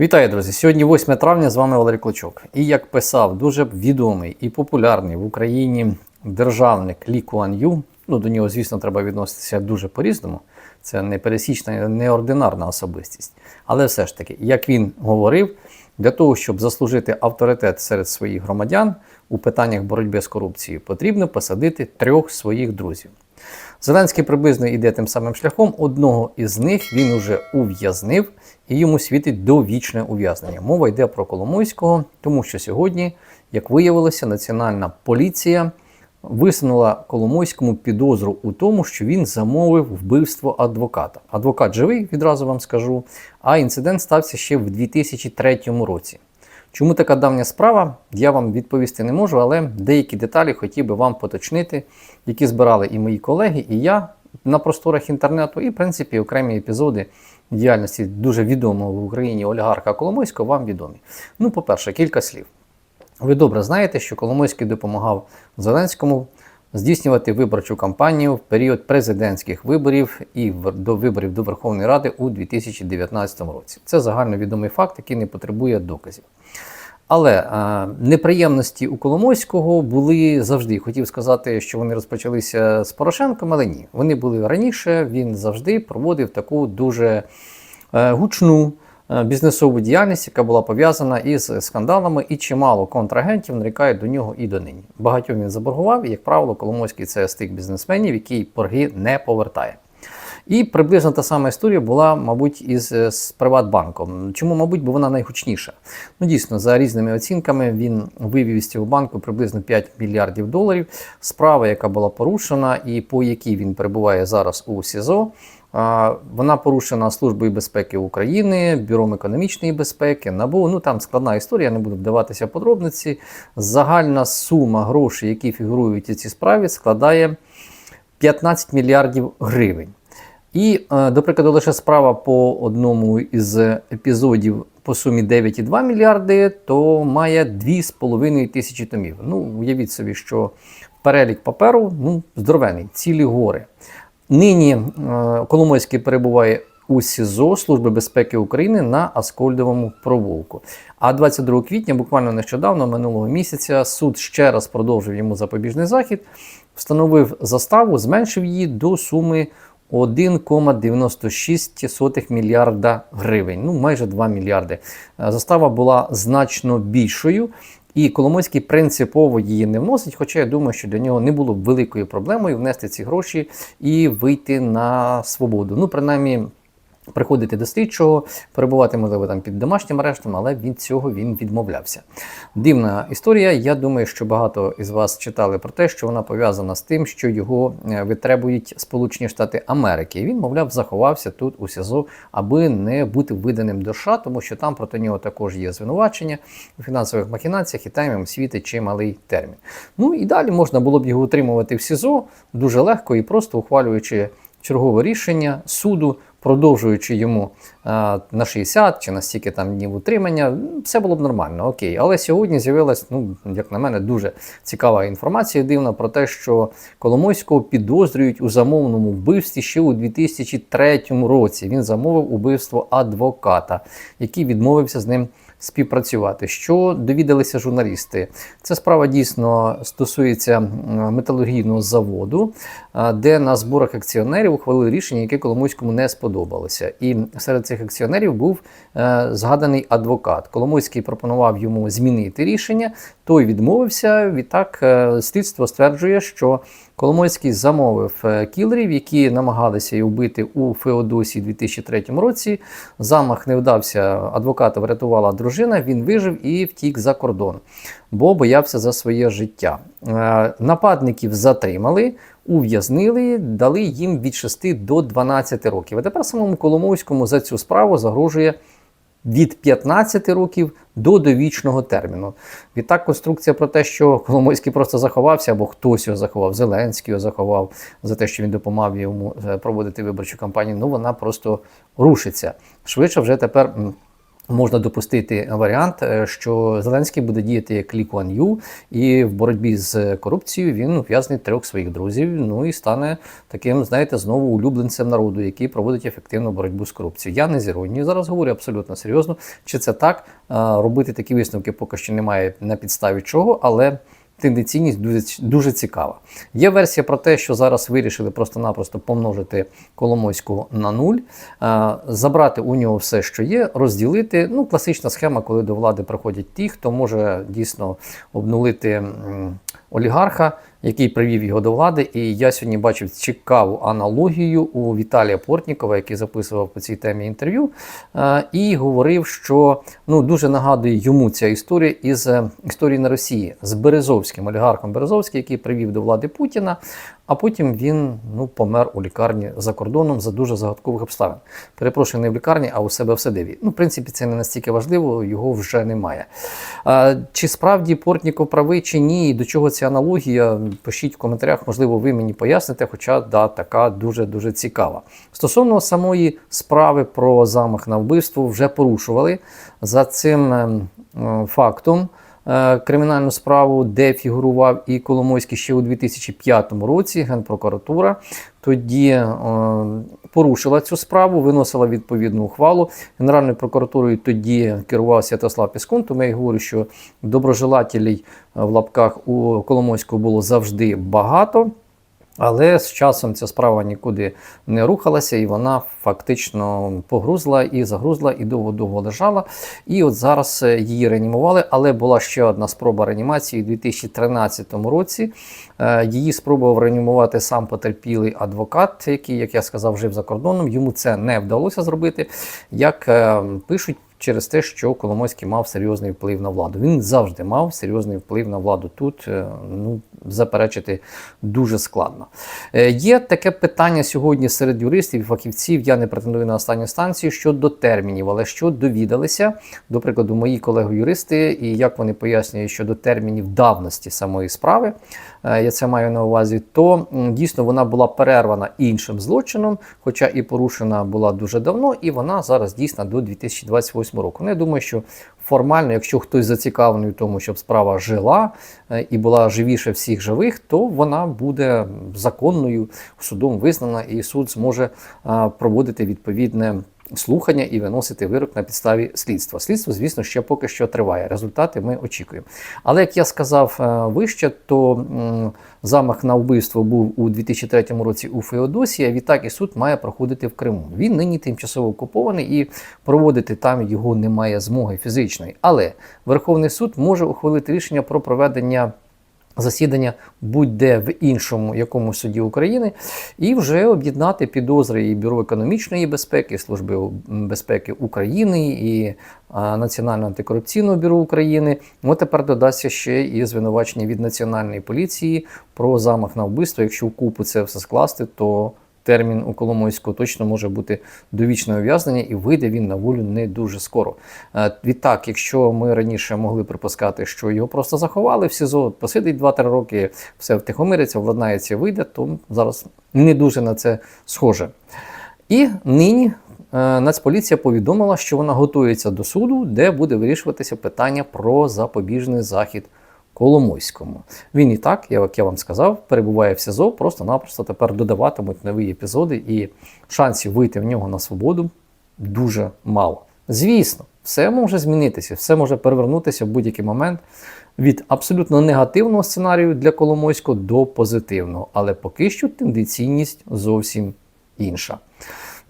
Вітаю, друзі! Сьогодні 8 травня з вами Валерій Клочок. І як писав дуже відомий і популярний в Україні державник Лі Куан Ю, ну до нього, звісно, треба відноситися дуже по-різному. Це не пересічна, неординарна особистість. Але все ж таки, як він говорив, для того, щоб заслужити авторитет серед своїх громадян у питаннях боротьби з корупцією, потрібно посадити трьох своїх друзів. Зеленський приблизно йде тим самим шляхом. Одного із них він уже ув'язнив і йому світить довічне ув'язнення. Мова йде про Коломойського, тому що сьогодні, як виявилося, національна поліція висунула Коломойському підозру у тому, що він замовив вбивство адвоката. Адвокат живий, відразу вам скажу. А інцидент стався ще в 2003 році. Чому така давня справа, я вам відповісти не можу, але деякі деталі хотів би вам поточнити, які збирали і мої колеги, і я на просторах інтернету, і, в принципі, окремі епізоди діяльності дуже відомого в Україні олігарха Коломойського вам відомі. Ну, по-перше, кілька слів. Ви добре знаєте, що Коломойський допомагав Зеленському здійснювати виборчу кампанію в період президентських виборів і до виборів до Верховної Ради у 2019 році. Це загальновідомий факт, який не потребує доказів. Але е, неприємності у Коломойського були завжди. Хотів сказати, що вони розпочалися з Порошенком, але ні. Вони були раніше. Він завжди проводив таку дуже е, гучну бізнесову діяльність, яка була пов'язана із скандалами, і чимало контрагентів нарікають до нього і донині. Багатьом він заборгував, і, як правило, Коломойський це з тих бізнесменів, який борги не повертає. І приблизно та сама історія була, мабуть, із е, з Приватбанком. Чому, мабуть, бо вона найгучніша? Ну, дійсно, за різними оцінками він вивів із цього банку приблизно 5 мільярдів доларів. Справа, яка була порушена, і по якій він перебуває зараз у СІЗО. Вона порушена Службою безпеки України, Бюром економічної безпеки, НАБУ. Ну там складна історія, не буду вдаватися в подробниці. Загальна сума грошей, які фігурують у цій справі, складає 15 мільярдів гривень. І, е, до прикладу, лише справа по одному із епізодів по сумі 9,2 мільярди, то має 2,5 тисячі томів. Ну, уявіть собі, що перелік паперу ну, здоровений, цілі гори. Нині е, Коломойський перебуває у СІЗО Служби безпеки України на Аскольдовому провулку. А 22 квітня, буквально нещодавно, минулого місяця, суд ще раз продовжив йому запобіжний захід, встановив заставу, зменшив її до суми 1,96 мільярда гривень, ну майже 2 мільярди. Е, Застава була значно більшою. І Коломойський принципово її не вносить, хоча я думаю, що для нього не було б великою проблемою внести ці гроші і вийти на свободу. Ну, принаймні, приходити до слідчого, перебувати, можливо, там під домашнім арештом, але від цього він відмовлявся. Дивна історія. Я думаю, що багато із вас читали про те, що вона пов'язана з тим, що його е, витребують Сполучені Штати Америки. І він, мовляв, заховався тут у СІЗО, аби не бути виданим до США, тому що там проти нього також є звинувачення у фінансових махінаціях, і там їм світить чималий термін. Ну і далі можна було б його утримувати в СІЗО дуже легко і просто ухвалюючи чергове рішення суду, продовжуючи йому а, на 60 чи на стільки там днів утримання, все було б нормально, окей. Але сьогодні з'явилась, ну як на мене, дуже цікава інформація дивна про те, що Коломойського підозрюють у замовному вбивстві ще у 2003 році. Він замовив убивство адвоката, який відмовився з ним співпрацювати. Що довідалися журналісти? Ця справа дійсно стосується металургійного заводу, де на зборах акціонерів ухвалили рішення, яке Коломойському не сподобалося. І серед цих акціонерів був е, згаданий адвокат. Коломойський пропонував йому змінити рішення. Той відмовився. Відтак е, слідство стверджує, що Коломойський замовив е, кілерів, які намагалися вбити у Феодосії у 2003 році. Замах не вдався, адвоката врятувала дружина. Він вижив і втік за кордон, бо боявся за своє життя. Е, Нападників затримали. Ув'язнили, дали їм від 6 до 12 років. А тепер самому Коломойському за цю справу загрожує від 15 років до довічного терміну. Відтак, конструкція про те, що Коломойський просто заховався, або хтось його заховав, Зеленський його заховав за те, що він допомагав йому е, проводити виборчу кампанію, ну вона просто рушиться. Швидше вже тепер. Можна допустити варіант, е, що Зеленський буде діяти як Лі Куан Ю, і в боротьбі з корупцією він ув'язнить трьох своїх друзів. Ну і стане таким, знаєте, знову улюбленцем народу, який проводить ефективну боротьбу з корупцією. Я не з іронією зараз говорю абсолютно серйозно. Чи це так? Робити такі висновки поки що немає на підставі чого, але тенденційність дуже, дуже цікава. Є версія про те, що зараз вирішили просто-напросто помножити Коломойського на нуль, е, забрати у нього все, що є, розділити. Ну, класична схема, коли до влади приходять ті, хто може дійсно обнулити олігарха, який привів його до влади. І я сьогодні бачив цікаву аналогію у Віталія Портнікова, який записував по цій темі інтерв'ю, е, і говорив, що ну дуже нагадує йому ця історія із е, історії на Росії з Березовським, олігархом Березовським, який привів до влади Путіна. А потім він ну помер у лікарні за кордоном за дуже загадкових обставин. Перепрошую, не в лікарні, а у себе в Садиві. Ну, в принципі, це не настільки важливо, його вже немає. А, Чи справді Портніков правий, чи ні, і до чого ця аналогія? Пишіть в коментарях, можливо, ви мені поясните, хоча да, така дуже-дуже цікава. Стосовно самої справи про замах на вбивство вже порушували за цим ем, е, фактом. е, Кримінальну справу, де фігурував і Коломойський ще у 2005 році, Генпрокуратура тоді е, порушила цю справу, виносила відповідну ухвалу. Генеральною прокуратурою тоді керував Святослав Піскун, тому я говорю, що доброжелателей е, в лапках у Коломойського було завжди багато. Але з часом ця справа нікуди не рухалася, і вона фактично погрузла і загрузла, і довго-довго лежала. І от зараз е, її реанімували. Але була ще одна спроба реанімації у 2013 році. Е, Її спробував реанімувати сам потерпілий адвокат, який, як я сказав, жив за кордоном. Йому це не вдалося зробити. Як е, пишуть. Через те, що Коломойський мав серйозний вплив на владу. Він завжди мав серйозний вплив на владу тут. Ну, заперечити дуже складно. Е, Є таке питання сьогодні серед юристів і фахівців. Я не претендую на останню станцію щодо термінів, але що довідалися, до прикладу, мої колеги-юристи, і як вони пояснюють щодо термінів давності самої справи. е, Я це маю на увазі, то дійсно вона була перервана іншим злочином, хоча і порушена була дуже давно, і вона зараз дійсна до 2028 року. Ну, я думаю, що формально, якщо хтось зацікавлений в тому, щоб справа жила е, і була живіше всіх живих, то вона буде законною судом визнана, і суд зможе е, проводити відповідне. Слухання і виносити вирок на підставі слідства. Слідство, звісно, ще поки що триває. Результати ми очікуємо. Але як я сказав е, вище, то замах на вбивство був у 2003 році у Феодосії. Відтак і суд має проходити в Криму. Він нині тимчасово окупований і проводити там його немає змоги фізичної. Але Верховний суд може ухвалити рішення про проведення. Засідання будь-де в іншому якомусь суді України і вже об'єднати підозри і Бюро економічної безпеки, і Служби безпеки України і Національного антикорупційного бюро України. Ну тепер додасться ще і звинувачення від національної поліції про замах на вбивство. Якщо в купу це все скласти, то термін у Коломойського точно може бути довічне ув'язнення, і вийде він на волю не дуже скоро. Е, Відтак, якщо ми раніше могли припускати, що його просто заховали в СІЗО, посидить 2-3 роки, все втихомириться, владнається, вийде, то зараз не дуже на це схоже. І нині е, Нацполіція повідомила, що вона готується до суду, де буде вирішуватися питання про запобіжний захід Коломойському. Він і так, як я вам сказав, перебуває в СІЗО, просто-напросто тепер додаватимуть нові епізоди, і шансів вийти в нього на свободу дуже мало. Звісно, все може змінитися, все може перевернутися в будь-який момент від абсолютно негативного сценарію для Коломойського до позитивного, але поки що тенденційність зовсім інша.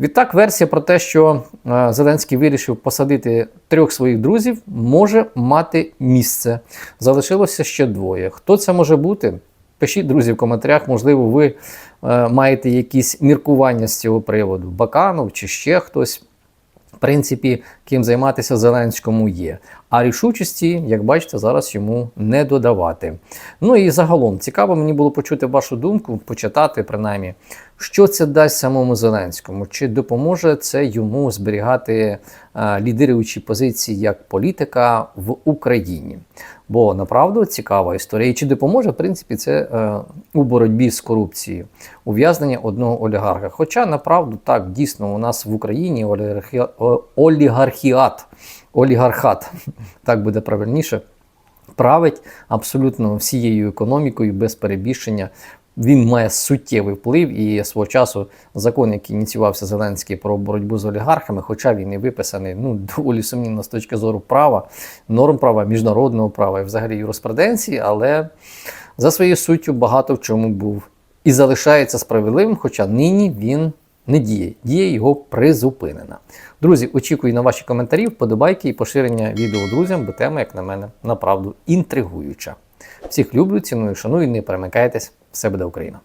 Відтак, версія про те, що е, Зеленський вирішив посадити трьох своїх друзів, може мати місце. Залишилося ще двоє. Хто це може бути? Пишіть, друзі, в коментарях, можливо, ви е, маєте якісь міркування з цього приводу. Баканов чи ще хтось. В принципі, ким займатися Зеленському є. А рішучості, як бачите, зараз йому не додавати. Ну і загалом цікаво мені було почути вашу думку, почитати принаймні, що це дасть самому Зеленському, чи допоможе це йому зберігати е, лідируючі позиції як політика в Україні. Бо направду цікава історія. І чи допоможе, в принципі, це е, у боротьбі з корупцією, ув'язнення одного олігарха. Хоча направду так дійсно у нас в Україні олігархи, о- олігархічна олігархіат, олігархат, так буде правильніше, править абсолютно всією економікою без перебільшення. Він має суттєвий вплив і свого часу закон, який ініціювався Зеленський про боротьбу з олігархами, хоча він і виписаний ну, доволі сумнівно з точки зору права, норм права, міжнародного права і взагалі юриспруденції, але за своєю суттю багато в чому був і залишається справедливим, хоча нині він не діє, дія його призупинена. Друзі, очікую на ваші коментарі, вподобайки і поширення відео друзям, бо тема, як на мене, направду інтригуюча. Всіх люблю, ціную, шаную, не перемикайтесь, все буде Україна!